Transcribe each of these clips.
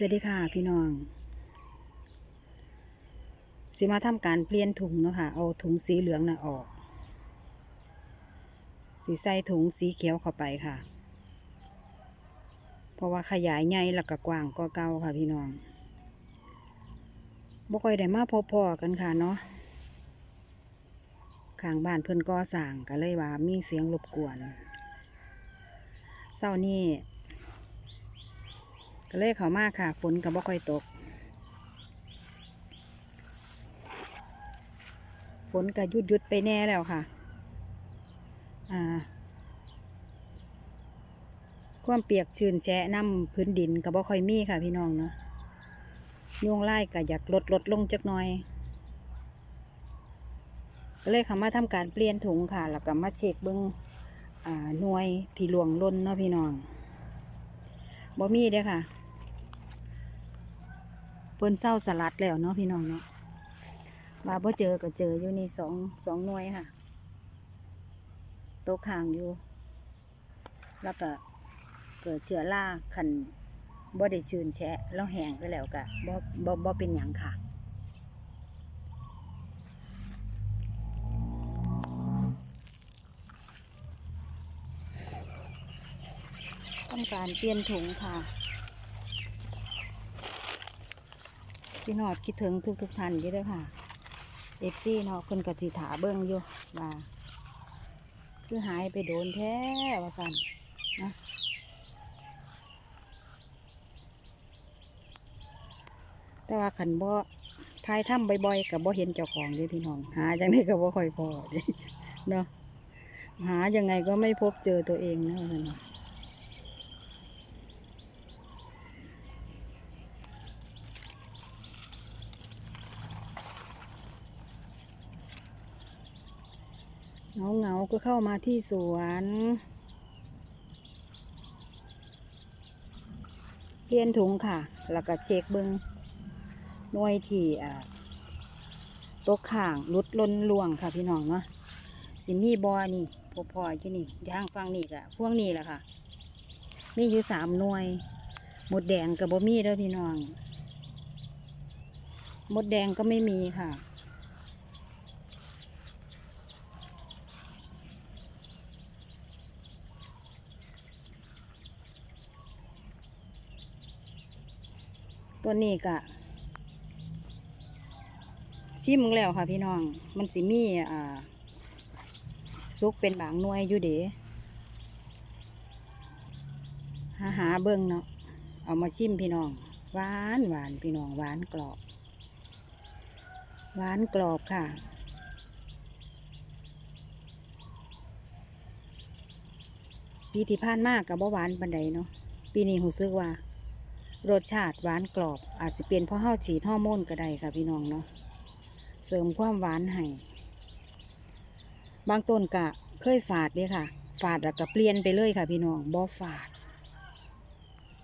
สวัสดีค่ะพี่น้องสิมาทำการเปลี่ยนถุงเนาะค่ะ เอาถุงสีเหลืองน่ะออก สีใส่ถุงสีเขียวเข้าไปค่ะ เพราะว่าขยายใหญ่แล้วก็กว้างก็เก่าค่ะพี่น้องบ่ค่อยได้มาพบพอกันค่ะเนาะข้างบ้านเพิ่อนก่อสร้างก็เลยว่ามีเสียงรบกวนเศร้านี้ ก็เลยเขามากค่ะ ฝนก็บ่ค่อยตก ฝนก็หยุดยุดไปแน่แล้วค่ะ อ่า ความเปียกชื้นแฉะน้ำพื้นดินก็บ่ค่อยมีค่ะพี่น้องเนาะยุงไล่ก็อยากลดลดลงจักหน่อย ก็เลยเขามาทำการเปลี่ยนถุงค่ะ แล้วก็มาเช็คเบิ้งอ่าหน่วยที่หลวงล้นเนาะพี่น้องบ่มีเด้ค่ะ เปิ้นเศร้าสลัดแล้วเนาะพี่น้องเนาะมาบ่เจอก็เจออยู่นี่สองสองหน่วยค่ะโต๊ะข้างอยู่ แล้วก็เกิดเชื้อราคันบ่ได้ชื้นแฉะแล้วแห้งไปแล้วก็บ่บ่บ่เป็นหยังค่ะต้องการเปลี่ยนถุงค่ะ พี่นอดคิดถึงทุกทุกๆท่านอยู่เด้วยค่ะเอฟซีเนาะคนกติถาเบิ้งอยู่ว่าคือหายไปโดนแท้ว่าสันนะแต่ว่าขันบ่ทายถ้ำบ่อยๆกับบ่เห็นเจ้าของเลยพี่น้อง หาจังไดก็บ่ค่อยพอเนาะหายังไงก็ไม่พบเจอตัวเองนะเนาะ เงาเงาๆก็เข้ามาที่สวนเปลี่ยนถุงค่ะ แล้วก็เช็คเบิงหน่วยที่อ่าตกข่างรุดล้นลวงค่ะพี่น้องเนาะสิมีบอนี่พอพออยู่นี่ย่างฟังนี่กะพวกนี้แหละค่ะ มีอยู่สามหน่วย หมดแดงกับบ่มีเด้อพี่น้อง หมดแดงก็ไม่มีค่ะ ตัวนี้กะชิมแล้วค่ะพี่น้อง มันสิมีอ่าซุกเป็นบางหน่วยอยู่เด๋หาหาเบิ่งเนาะ เอามาชิมพี่น้อง หวานหวานพี่น้องหวานกรอบ หวานกรอบค่ะปีที่ผ่านมากกับบ่หวานปันใดเนาะ ปีนี้หูซึกว่า รสชาติหวานกรอบ อาจจะเป็นเพราะเฮาฉีดฮอร์โมนก็ได้ค่ะพี่น้องเนาะเสริมความหวานให้บางต้นกะเคยฝาดเด้ค่ะ ฝาดแล้วก็เปลี่ยนไปเลยค่ะ พี่น้องบ่ฝาด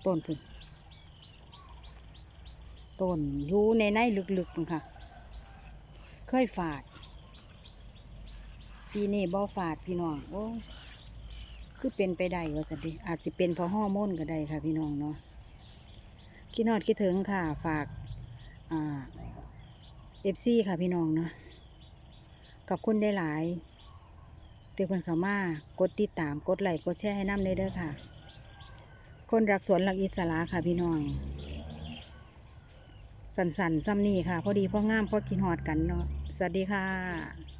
ต้นพึ่งต้นอยู่ในในลึกๆพุ่นค่ะ เคยฝาดปีนี้บ่ฝาดพี่น้องโอ้คือเป็นไปได้ว่าสันติอาจจะเป็นเพราะฮอร์โมนก็ได้ค่ะ พี่น้องเนาะ คิดนอดคิดถึงค่ะ ฝากเอฟซีค่ะพี่น้องเนาะขอบคุณได้หลายเตือนขามากดติดตามกดไลค์กดแชร์ให้น้ำเลยเด้อค่ะ คนรักสวนรักอิสระค่ะพี่น้องสันสันซ้ำนี่ค่ะ พอดีพ่องามพอกินหอดกันเนาะสวัสดีค่ะ